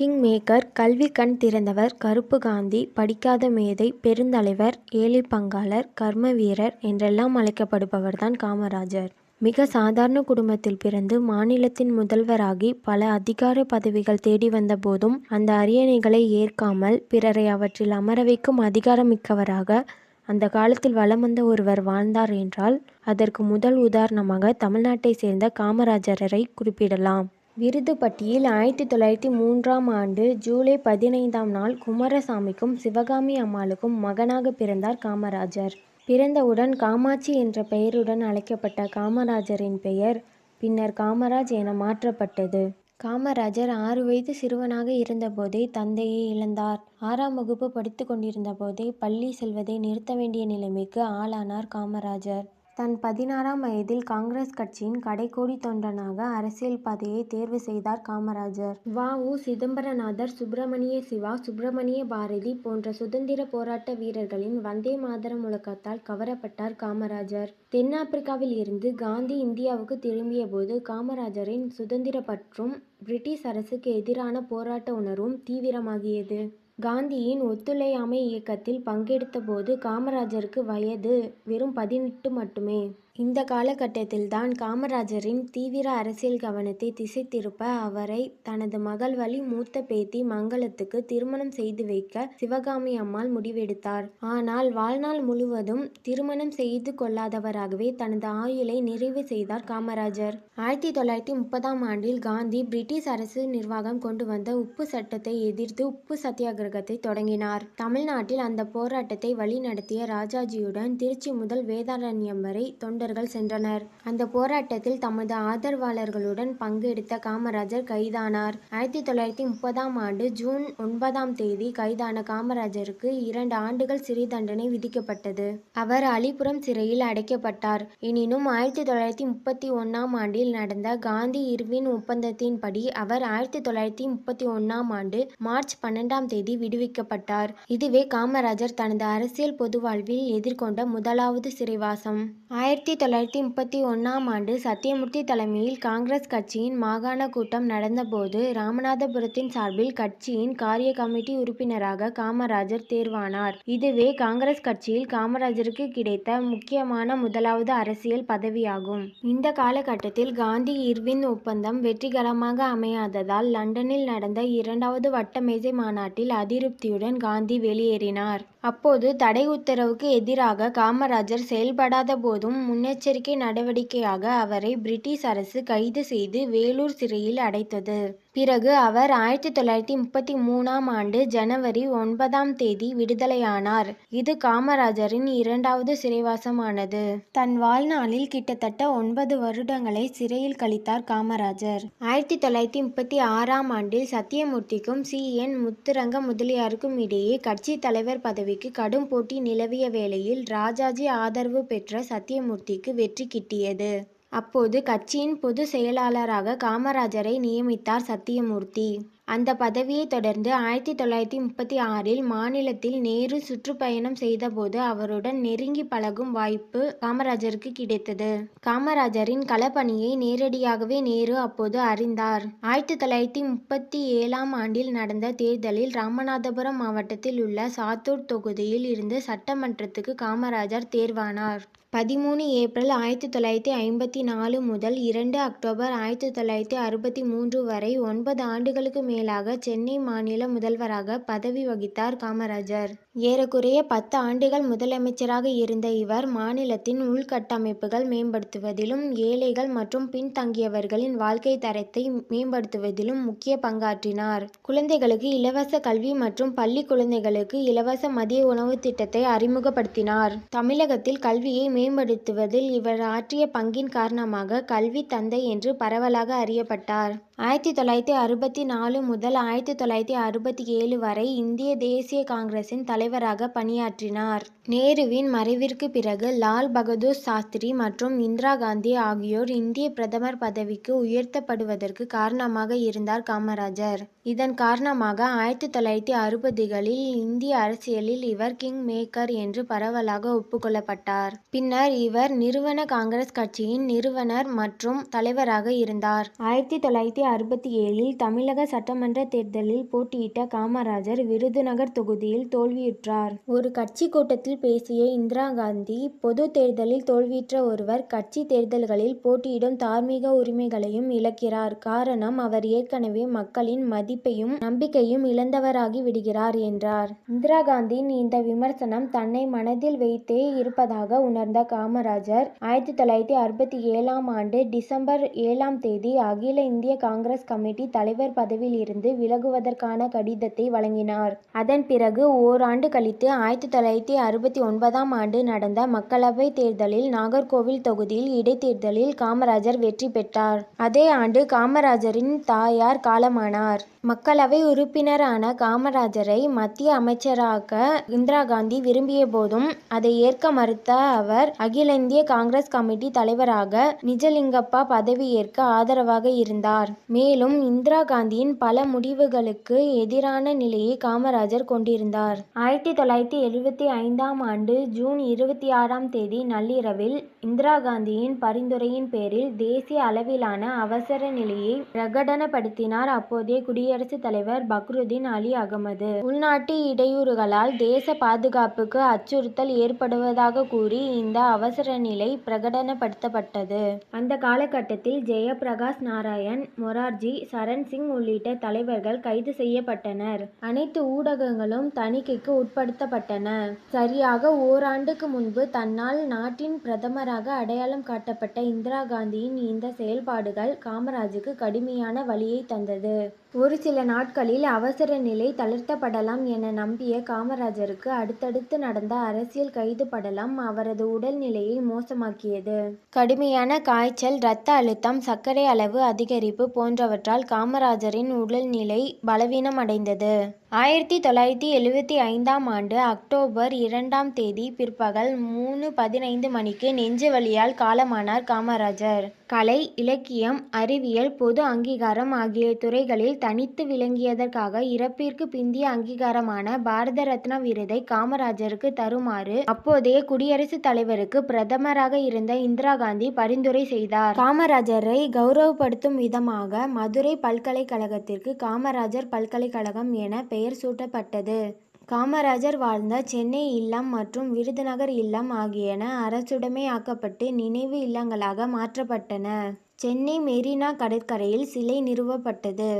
King maker கல்வி கண் திறந்தவர் கருப்பு காந்தி படிக்காத மேதை பெருந்தலைவர் ஏழை பங்காளர் கர்ம வீரர் என்றெல்லாம் அழைக்கப்படுபவர்தான் காமராஜர். மிக சாதாரண குடும்பத்தில் பிறந்து மாநிலத்தின் முதல்வராகி பல அதிகார பதவிகள் தேடி வந்த போதும் அந்த அரியணைகளை ஏற்காமல் பிறரை அவற்றில் அமர வைக்கும் அதிகாரம் மிக்கவராக அந்த காலத்தில் வலம் வந்த ஒருவர் வாழ்ந்தார் என்றால் அதற்கு முதல் உதாரணமாக தமிழ்நாட்டை சேர்ந்த காமராஜரரை குறிப்பிடலாம். விருதுப்பட்டியில் ஆயிரத்தி தொள்ளாயிரத்தி மூன்றாம் ஆண்டு ஜூலை பதினைந்தாம் நாள் குமாரசாமிக்கும் சிவகாமி அம்மாளுக்கும் மகனாக பிறந்தார் காமராஜர். பிறந்தவுடன் காமாட்சி என்ற பெயருடன் அழைக்கப்பட்ட காமராஜரின் பெயர் பின்னர் காமராஜ் என மாற்றப்பட்டது. காமராஜர் ஆறு வயது சிறுவனாக இருந்தபோதே தந்தையை இழந்தார். ஆறாம் வகுப்பு படித்துக் கொண்டிருந்த போதே பள்ளி செல்வதை நிறுத்த வேண்டிய நிலைமைக்கு ஆளானார் காமராஜர். தன் பதினாறாம் வயதில் காங்கிரஸ் கட்சியின் கடைக்கோடி தொண்டனாக அரசியல் பாதையை தேர்வு செய்தார் காமராஜர். வ. உ. சிதம்பரநாதர் சுப்பிரமணிய சிவா சுப்பிரமணிய பாரதி போன்ற சுதந்திர போராட்ட வீரர்களின் வந்தே மாதரம் முழக்கத்தால் கவரப்பட்டார் காமராஜர். தென்னாப்பிரிக்காவில் இருந்து காந்தி இந்தியாவுக்கு திரும்பிய போது காமராஜரின் சுதந்திரப்பற்றும் பிரிட்டிஷ் அரசுக்கு எதிரான போராட்ட உணர்வும் தீவிரமாகியது. காந்தியின் ஒத்துழையாமை இயக்கத்தில் பங்கெடுத்தபோது காமராஜருக்கு வயது வெறும் பதினெட்டு மட்டுமே. இந்த காலகட்டத்தில்தான் காமராஜரின் தீவிர அரசியல் கவனத்தை திசை திருப்ப அவரை தனது மகள் வழி மூத்த பேத்தி மங்களத்துக்கு திருமணம் செய்து வைக்க சிவகாமி அம்மாள் முடிவெடுத்தார். ஆனால் வாழ்நாள் முழுவதும் திருமணம் செய்து கொள்ளாதவராகவே தனது ஆயுளை நிறைவு செய்தார் காமராஜர். ஆயிரத்தி தொள்ளாயிரத்தி முப்பதாம் ஆண்டில் காந்தி பிரிட்டிஷ் அரசு நிர்வாகம் கொண்டு வந்த உப்பு சட்டத்தை எதிர்த்து உப்பு சத்தியாகிரகத்தை தொடங்கினார். தமிழ்நாட்டில் அந்த போராட்டத்தை வழிநடத்திய ராஜாஜியுடன் திருச்சி முதல் வேதாரண்யம் வரை தொண்டர்கள் சென்றனர். அந்த போராட்டத்தில் தமது ஆதரவாளர்களுடன் பங்கெடுத்த காமராஜர் கைதானார். ஆயிரத்தி தொள்ளாயிரத்தி முப்பதாம் ஆண்டு ஜூன் ஒன்பதாம் தேதி கைதான காமராஜருக்கு இரண்டு ஆண்டுகள் சிறை தண்டனை விதிக்கப்பட்டது. அவர் அலிபுரம் சிறையில் அடைக்கப்பட்டார். எனினும் ஆயிரத்தி தொள்ளாயிரத்தி முப்பத்தி ஒன்னாம் ஆண்டில் நடந்த காந்தி-இர்வின் ஒப்பந்தத்தின்படி அவர் ஆயிரத்தி தொள்ளாயிரத்தி முப்பத்தி ஒன்னாம் ஆண்டு மார்ச் பன்னெண்டாம் தேதி விடுவிக்கப்பட்டார். இதுவே காமராஜர் தனது அரசியல் பொது வாழ்வில் எதிர்கொண்ட முதலாவது சிறைவாசம். ஆயிரத்தி தொள்ளாயிரத்தி முப்பத்தி ஒன்றாம் ஆண்டு சத்தியமூர்த்தி தலைமையில் காங்கிரஸ் கட்சியின் மாகாண கூட்டம் நடந்தபோது ராமநாதபுரத்தின் சார்பில் கட்சியின் காரிய கமிட்டி உறுப்பினராக காமராஜர் தேர்வானார். இதுவே காங்கிரஸ் கட்சியில் காமராஜருக்கு கிடைத்த முக்கியமான முதலாவது அரசியல் பதவியாகும். இந்த காலகட்டத்தில் காந்தி-இர்வின் ஒப்பந்தம் வெற்றிகரமாக அமையாததால் லண்டனில் நடந்த இரண்டாவது வட்டமேசை மாநாட்டில் அதிருப்தியுடன் காந்தி வெளியேறினார். அப்போது தடை உத்தரவுக்கு எதிராக காமராஜர் செயல்படாத போதும் முன்னெச்சரிக்கை நடவடிக்கையாக அவரை பிரிட்டிஷ் அரசு கைது செய்து வேலூர் சிறையில் அடைத்தது. பிறகு அவர் ஆயிரத்தி தொள்ளாயிரத்தி முப்பத்தி மூணாம் ஆண்டு ஜனவரி ஒன்பதாம் தேதி விடுதலையானார். இது காமராஜரின் இரண்டாவது சிறைவாசமானது. தன் வாழ்நாளில் கிட்டத்தட்ட ஒன்பது வருடங்களை சிறையில் கழித்தார் காமராஜர். ஆயிரத்தி தொள்ளாயிரத்தி முப்பத்தி ஆறாம் ஆண்டில் சத்தியமூர்த்திக்கும் சி. என். முத்துரங்க முதலியாருக்கும் இடையே கட்சித் தலைவர் பதவிக்கு கடும் போட்டி நிலவிய வேளையில் ராஜாஜி ஆதரவு பெற்ற சத்தியமூர்த்திக்கு வெற்றி கிட்டியது. அப்போது கட்சியின் பொதுச் செயலாளராக காமராஜரை நியமித்தார் சத்தியமூர்த்தி. அந்த பதவியை தொடர்ந்து ஆயிரத்தி தொள்ளாயிரத்தி முப்பத்தி ஆறில் மாநிலத்தில் நேரு சுற்றுப்பயணம் செய்தபோது அவருடன் நெருங்கி பழகும் வாய்ப்பு காமராஜருக்கு கிடைத்தது. காமராஜரின் களப்பணியை நேரடியாகவே நேரு அப்போது அறிந்தார். ஆயிரத்தி தொள்ளாயிரத்தி முப்பத்தி ஏழாம் ஆண்டில் நடந்த தேர்தலில் ராமநாதபுரம் மாவட்டத்தில் உள்ள சாத்தூர் தொகுதியில் இருந்து சட்டமன்றத்துக்கு காமராஜர் தேர்வானார். பதிமூணு ஏப்ரல் ஆயிரத்தி தொள்ளாயிரத்தி ஐம்பத்தி நாலு முதல் இரண்டு அக்டோபர் ஆயிரத்தி தொள்ளாயிரத்தி அறுபத்தி மூன்று வரை ஒன்பது ஆண்டுகளுக்கு மேலாக சென்னை மாநில முதல்வராக பதவி வகித்தார் காமராஜர். ஏறக்குறைய பத்து ஆண்டுகள் முதலமைச்சராக இருந்த இவர் மாநிலத்தின் உள்கட்டமைப்புகள் மேம்படுத்துவதிலும் ஏழைகள் மற்றும் பின்தங்கியவர்களின் வாழ்க்கை தரத்தை மேம்படுத்துவதிலும் முக்கிய பங்காற்றினார். குழந்தைகளுக்கு இலவச கல்வி மற்றும் பள்ளி குழந்தைகளுக்கு இலவச மதிய உணவு திட்டத்தை அறிமுகப்படுத்தினார். தமிழகத்தில் கல்வியை மேம்படுத்துவதில் இவர் ஆற்றிய பங்கின் காரணமாக கல்வி தந்தை என்று பரவலாக அறியப்பட்டார். ஆயிரத்தி தொள்ளாயிரத்தி அறுபத்தி நாலு முதல் ஆயிரத்தி தொள்ளாயிரத்தி அறுபத்தி ஏழு வரை இந்திய தேசிய காங்கிரசின் தலைவராக பணியாற்றினார். நேருவின் மறைவிற்கு பிறகு லால் பகதூர் சாஸ்திரி மற்றும் இந்திரா காந்தி ஆகியோர் இந்திய பிரதமர் பதவிக்கு உயர்த்தப்படுவதற்கு காரணமாக இருந்தார் காமராஜர். இதன் காரணமாக ஆயிரத்தி தொள்ளாயிரத்தி அறுபதுகளில் இந்திய அரசியலில் இவர் கிங் மேக்கர் என்று பரவலாக ஒப்புக்கொள்ளப்பட்டார். பின்னர் இவர் நிறுவன காங்கிரஸ் கட்சியின் நிறுவனர் மற்றும் தலைவராக இருந்தார். ஆயிரத்தி தொள்ளாயிரத்தி அறுபத்தி ஏழில் தமிழக சட்டமன்ற தேர்தலில் போட்டியிட்ட காமராஜர் விருதுநகர் தொகுதியில் தோல்வியுற்றார். ஒரு கட்சி கூட்டத்தில் பேசிய இந்திரா காந்தி பொது தேர்தலில் தோல்வியுற்ற ஒருவர் கட்சி தேர்தல்களில் போட்டியிடும் தார்மீக உரிமைகளையும் இழக்கிறார். காரணம் அவர் ஏற்கனவே மக்களின் மதிப்பையும் நம்பிக்கையும் இழந்தவராகி விடுகிறார் என்றார். இந்திரா காந்தியின் இந்த விமர்சனம் தன்னை மனதில் வைத்தே இருப்பதாக உணர்ந்த காமராஜர் ஆயிரத்தி தொள்ளாயிரத்தி அறுபத்தி ஏழாம் ஆண்டு டிசம்பர் ஏழாம் தேதி அகில இந்திய காங்கிரஸ் கமிட்டி தலைவர் பதவியில் இருந்து விலகுவதற்கான கடிதத்தை வழங்கினார். அதன் பிறகு ஓராண்டு கழித்து ஆயிரத்தி தொள்ளாயிரத்தி அறுபத்தி ஒன்பதாம் ஆண்டு நடந்த மக்களவை தேர்தலில் நாகர்கோவில் தொகுதியில் இடைத்தேர்தலில் காமராஜர் வெற்றி பெற்றார். அதே ஆண்டு காமராஜரின் தாயார் காலமானார். மக்களவை உறுப்பினரான காமராஜரை மத்திய அமைச்சராக்க இந்திரா காந்தி விரும்பிய போதும் அதை ஏற்க மறுத்த அவர் அகில இந்திய காங்கிரஸ் கமிட்டி தலைவராக நிஜலிங்கப்பா பதவியேற்க ஆதரவாக இருந்தார். மேலும் இந்திரா காந்தியின் பல முடிவுகளுக்கு எதிரான நிலையை காமராஜர் கொண்டிருந்தார். ஆயிரத்தி தொள்ளாயிரத்தி எழுபத்தி ஐந்தாம் ஆண்டு ஜூன் இருபத்தி ஆறாம் தேதி நள்ளிரவில் இந்திரா காந்தியின் பரிந்துரையின் பேரில் தேசிய அளவிலான அவசர நிலையை பிரகடனப்படுத்தினார் அப்போதைய குடியரசுத் தலைவர் பக்ருதீன் அலி அகமது. உள்நாட்டு இடையூறுகளால் தேச பாதுகாப்புக்கு அச்சுறுத்தல் ஏற்படுவதாக கூறி இந்த அவசர நிலை பிரகடனப்படுத்தப்பட்டது. அந்த காலகட்டத்தில் ஜெயபிரகாஷ் நாராயண் மொரார்ஜி சரண் சிங் உள்ளிட்ட தலைவர்கள் கைது செய்யப்பட்டனர். அனைத்து ஊடகங்களும் தணிக்கைக்கு உட்படுத்தப்பட்டன. சரியாக ஓராண்டுக்கு முன்பு தன்னால் நாட்டின் பிரதமராக அடையாளம் காட்டப்பட்ட இந்திரா காந்தியின் இந்த செயல்பாடுகள் காமராஜுக்கு கடுமையான வழியை தந்தது. ஒரு சில நாட்களில் அவசர நிலை தளர்த்தப்படலாம் என நம்பிய காமராஜருக்கு அடுத்தடுத்து நடந்த அரசியல் கைதுபடலம் அவரது உடல் நிலையை மோசமாக்கியது. கடுமையான காய்ச்சல் இரத்த அழுத்தம் சர்க்கரை அளவு அதிகரிப்பு போன்றவற்றால் காமராஜரின் உடல்நிலை பலவீனமடைந்தது. ஆயிரத்தி தொள்ளாயிரத்தி எழுபத்தி ஐந்தாம் ஆண்டு அக்டோபர் இரண்டாம் தேதி பிற்பகல் மூணு பதினைந்து மணிக்கு நெஞ்சு வலியால் காலமானார் காமராஜர். கலை இலக்கியம் அறிவியல் பொது அங்கீகாரம் ஆகிய துறைகளில் தனித்து விளங்கியதற்காக இறப்பிற்கு பிந்திய அங்கீகாரமான பாரத ரத்னா விருதை காமராஜருக்கு தருமாறு அப்போதைய குடியரசுத் தலைவருக்கு பிரதமராக இருந்த இந்திரா காந்தி பரிந்துரை செய்தார். காமராஜரை கௌரவப்படுத்தும் விதமாக மதுரை பல்கலைக்கழகத்திற்கு காமராஜர் பல்கலைக்கழகம் என பெயர் சூட்டப்பட்டது. காமராஜர் வாழ்ந்த சென்னை இல்லம் மற்றும் விருதுநகர் இல்லம் ஆகியன அரசுடைமையாக்கப்பட்டு நினைவு இல்லங்களாக மாற்றப்பட்டன. சென்னை மெரினா கடற்கரையில் சிலை நிறுவப்பட்டது.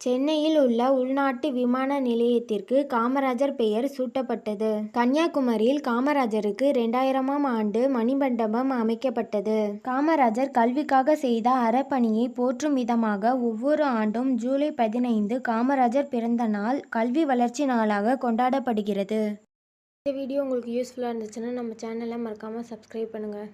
சென்னையில் உள்ள உள்நாட்டு விமான நிலையத்திற்கு காமராஜர் பெயர் சூட்டப்பட்டது. கன்னியாகுமரியில் காமராஜருக்கு இரண்டாயிரமாம் ஆண்டு மணிமண்டபம் அமைக்கப்பட்டது. காமராஜர் கல்விக்காக செய்த அறப்பணியை போற்றும் விதமாக ஒவ்வொரு ஆண்டும் ஜூலை பதினைந்து காமராஜர் பிறந்த நாள் கல்வி வளர்ச்சி நாளாக கொண்டாடப்படுகிறது. இந்த வீடியோ உங்களுக்கு யூஸ்ஃபுல்லாக இருந்துச்சுன்னா நம்ம சேனலை மறக்காமல் சப்ஸ்கிரைப் பண்ணுங்கள்